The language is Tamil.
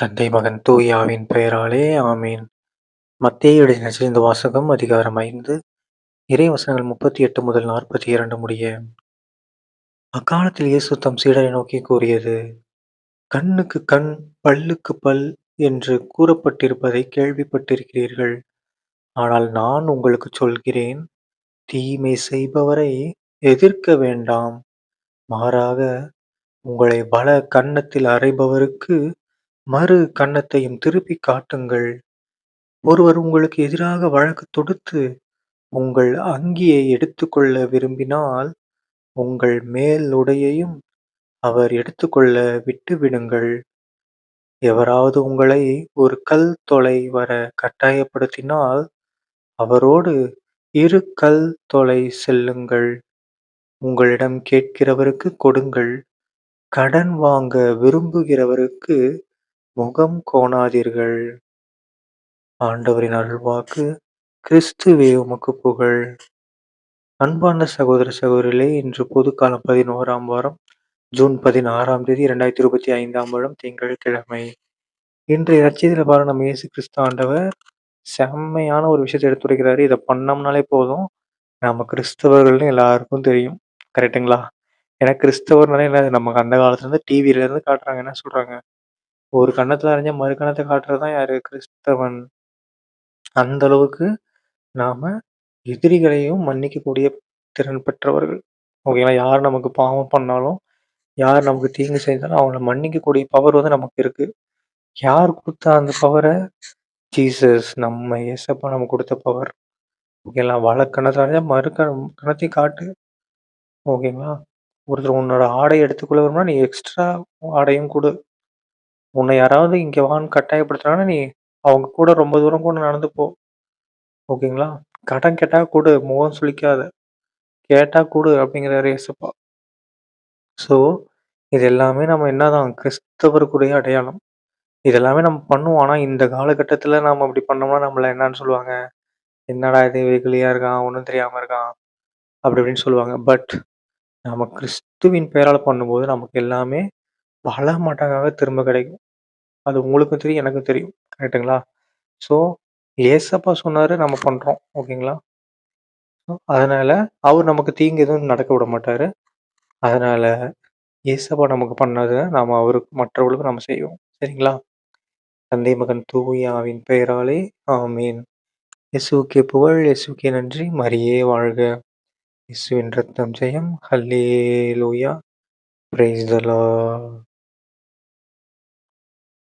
தந்தை மகன் தூயாவின் பெயராலே ஆமீன். மத்திய எழுதிய இந்த வாசகம் அதிகாரம் ஐந்து இறைவசனங்கள் முப்பத்தி எட்டு முதல் நாற்பத்தி இரண்டு முடிய. அக்காலத்தில் இயேசு தம் சீடரை நோக்கி கூறியது கண்ணுக்கு கண் பல்லுக்கு பல் என்று கூறப்பட்டிருப்பதை கேள்விப்பட்டிருக்கிறீர்கள். ஆனால் நான் உங்களுக்கு சொல்கிறேன் தீமை செய்பவரை எதிர்க்க வேண்டாம். மாறாக உங்களை பல கன்னத்தில் அறைபவருக்கு மறு கன்னத்தையும் திருப்பிக் காட்டுங்கள். ஒருவர் உங்களுக்கு எதிராக வழக்கு தொடுத்து உங்கள் அங்கியை எடுத்துக்கொள்ள விரும்பினால் உங்கள் மேல் உடையையும் அவர் எடுத்துக்கொள்ள விட்டுவிடுங்கள் எவராவது உங்களை ஒரு கல் தொலை வர கட்டாயப்படுத்தினால் அவரோடு இரு கல் தொலை செல்லுங்கள். உங்களிடம் கேட்கிறவருக்கு கொடுங்கள். கடன் வாங்க விரும்புகிறவருக்கு முகம் கோணாதீர்கள். ஆண்டவரின் அருள்வாக்கு கிறிஸ்துவே உமக்கு புகழ். அன்பார்ந்த சகோதர சகோதரிகளே இன்று பொதுக்காலம் பதினோராம் வாரம் ஜூன் பதினாறாம் தேதி இரண்டாயிரத்தி இருபத்தி ஐந்தாம் வருடம் திங்கட்கிழமை. இன்றைய நச்சதியில் பாரு நம்ம இயேசு கிறிஸ்து ஆண்டவர் செம்மையான ஒரு விஷயத்தை எடுத்துரைக்கிறாரு இதை பண்ணோம்னாலே போதும். நம்ம கிறிஸ்தவர்கள்னு எல்லாருக்கும் தெரியும். கரெக்டுங்களா ஏன்னா கிறிஸ்தவர்னாலே என்ன நமக்கு அந்த காலத்துலேருந்து டிவியிலேருந்து காட்டுறாங்க. என்ன சொல்கிறாங்க ஒரு கன்னத்துல அரைஞ்சா மறு கணத்தை காட்டுறது தான் யாரு? கிறிஸ்தவன். அந்த அளவுக்கு நாம எதிரிகளையும் மன்னிக்கக்கூடிய திறன் பெற்றவர்கள். ஓகேங்களா? யார் நமக்கு பாவம் பண்ணாலும் யார் நமக்கு தீங்கு செய்தாலும் அவங்கள மன்னிக்கக்கூடிய பவர் வந்து நமக்கு இருக்கு. யார் கொடுத்த அந்த பவரை ஜீசஸ் நம்ம ஏசப்பா நம்ம கொடுத்த பவர் ஓகேங்களா? வழக்கணத்தில் அரைஞ்சா மறு கணத்தையும் காட்டு. ஓகேங்களா? ஒருத்தர் உன்னோட ஆடை எடுத்துக்கொள்ள விரும்பினா நீ எக்ஸ்ட்ரா ஆடையும் கொடு. உன்னை யாராவது இங்கே வான்னு கட்டாயப்படுத்துறாங்கன்னா நீ அவங்க கூட ரொம்ப தூரம் கூட நடந்து போ. ஓகேங்களா? கடன் கேட்டால் கொடு முகம் சுளிக்காத. கேட்டால் கொடு அப்படிங்கிறாரு ஏசப்பா ஸோ இது எல்லாமே நம்ம என்னதான் கிறிஸ்தவருக்குடைய அடையாளம். இது எல்லாமே நம்ம பண்ணுவோம். ஆனால் இந்த காலகட்டத்தில் நம்ம அப்படி பண்ணோம்னா நம்மளை என்னன்னு சொல்லுவாங்க? என்னடா இது வெகுலியாக இருக்கான்? ஒன்றும் தெரியாமல் இருக்கான்? அப்படி இப்படின்னு சொல்லுவாங்க. பட் நம்ம கிறிஸ்துவின் பெயரால் பண்ணும்போது நமக்கு எல்லாமே பல மடங்காக திரும்ப கிடைக்கும். அது உங்களுக்கும் தெரியும், எனக்கும் தெரியும். கரெக்ட்டுங்களா? ஸோ, ஏசப்பா சொன்னாரு, நம்ம பண்றோம். ஓகேங்களா? அதனால, அவர் நமக்கு தீங்கு எதுவும் நடக்க விட மாட்டாரு. அதனால, ஏசப்பா நமக்கு பண்ணத நாம அவருக்கு மற்றவர்களுக்கும் நம்ம செய்வோம். சரிங்களா? தந்தை, மகன் தூய ஆவியின் பெயராலே ஆமீன். இயேசுவுக்கே புகழ், இயேசுவுக்கே நன்றி, மரியே வாழ்க! இயேசுவின் ரத்தம் ஜெயம். ஹல்லேலூயா! பிரைஸ் தலா லார்ட்.